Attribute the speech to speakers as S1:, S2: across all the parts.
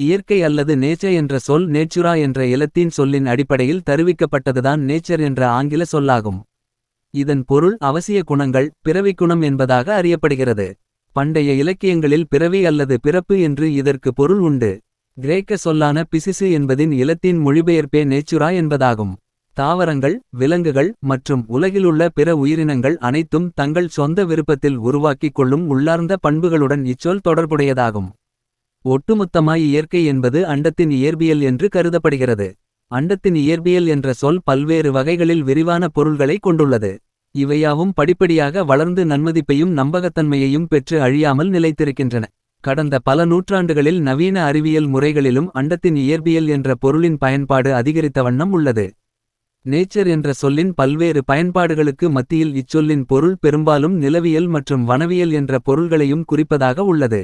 S1: இயற்கை அல்லது நேச்சர் என்ற சொல் நேச்சுரா என்ற இலத்தீன் சொல்லின் அடிப்படையில் தருவிக்கப்பட்டதுதான் நேச்சர் என்ற ஆங்கில சொல்லாகும். இதன் பொருள் அவசிய குணங்கள் பிறவிக் குணம் என்பதாக அறியப்படுகிறது. பண்டைய இலக்கியங்களில் பிறவி அல்லது பிறப்பு என்று இதற்கு பொருள் உண்டு. கிரேக்க சொல்லான பிசிசு என்பதின் இலத்தீன் மொழிபெயர்ப்பே நேச்சுரா என்பதாகும். தாவரங்கள் விலங்குகள் மற்றும் உலகிலுள்ள பிற உயிரினங்கள் அனைத்தும் தங்கள் சொந்த விருப்பத்தில் உருவாக்கிக் கொள்ளும் உள்ளார்ந்த பண்புகளுடன் இச்சொல் தொடர்புடையதாகும். ஒட்டுமொத்தமாய் இயற்கை என்பது அண்டத்தின் இயற்பியல் என்று கருதப்படுகிறது. அண்டத்தின் இயற்பியல் என்ற சொல் பல்வேறு வகைகளில் விரிவான பொருள்களை கொண்டுள்ளது. இவையாவும் படிப்படியாக வளர்ந்து நன்மதிப்பையும் நம்பகத்தன்மையையும் பெற்று அழியாமல் நிலைத்திருக்கின்றன. கடந்த பல நூற்றாண்டுகளில் நவீன அறிவியல் முறைகளிலும் அண்டத்தின் இயற்பியல் என்ற பொருளின் பயன்பாடு அதிகரித்த வண்ணம் உள்ளது. நேச்சர் என்ற சொல்லின் பல்வேறு பயன்பாடுகளுக்கு மத்தியில் இச்சொல்லின் பொருள் பெரும்பாலும் நிலவியல் மற்றும் வனவியல் என்ற பொருள்களையும் குறிப்பதாக உள்ளது.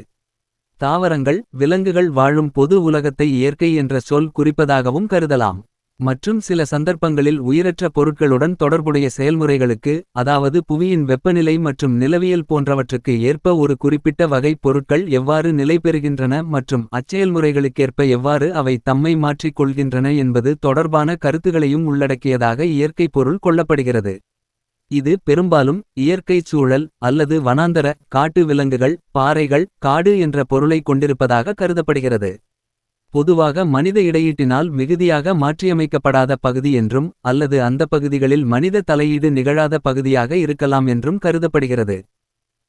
S1: தாவரங்கள் விலங்குகள் வாழும் பொது உலகத்தை இயற்கை என்ற சொல் குறிப்பதாகவும் கருதலாம். மற்றும் சில சந்தர்ப்பங்களில் உயிரற்ற பொருட்களுடன் தொடர்புடைய செயல்முறைகளுக்கு. அதாவது புவியின் வெப்பநிலை மற்றும் நிலவியல் போன்றவற்றுக்கு ஏற்ப ஒரு குறிப்பிட்ட வகை பொருட்கள் எவ்வாறு நிலைபெறுகின்றன மற்றும் அச்செயல்முறைகளுக்கேற்ப எவ்வாறு அவை தம்மை மாற்றிக் கொள்கின்றன என்பது தொடர்பான கருத்துகளையும் உள்ளடக்கியதாக இயற்கை பொருள் கொள்ளப்படுகிறது. இது பெரும்பாலும் இயற்கைச் சூழல் அல்லது வனாந்தர காட்டு விலங்குகள் பாறைகள் காடு என்ற பொருளை கொண்டிருப்பதாக கருதப்படுகிறது. பொதுவாக மனித இடையீட்டினால் மிகுதியாக மாற்றியமைக்கப்படாத பகுதி என்றும் அல்லது அந்த பகுதிகளில் மனித தலையீடு நிகழாத பகுதியாக இருக்கலாம் என்றும் கருதப்படுகிறது.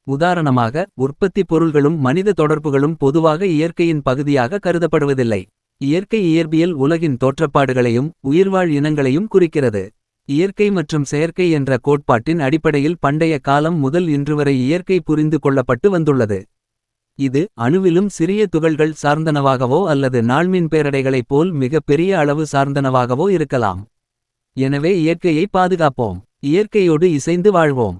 S1: உதாரணமாக உற்பத்தி பொருள்களும் மனித தொடர்புகளும் பொதுவாக இயற்கையின் பகுதியாக கருதப்படுவதில்லை. இயற்கை இயற்பியல் உலகின் தோற்றப்பாடுகளையும் உயிர்வாழ் இனங்களையும் குறிக்கிறது. இயற்கை மற்றும் செயற்கை என்ற கோட்பாட்டின் அடிப்படையில் பண்டைய காலம் முதல் இன்றுவரை இயற்கை புரிந்து கொள்ளப்பட்டு வந்துள்ளது. இது அணுவிலும் சிறிய துகள்கள் சார்ந்தனவாகவோ அல்லது நாள்மின் பேரடைகளைப் போல் மிக பெரிய அளவு சார்ந்தனவாகவோ இருக்கலாம். எனவே இயற்கையை பாதுகாப்போம் இயற்கையோடு இசைந்து வாழ்வோம்.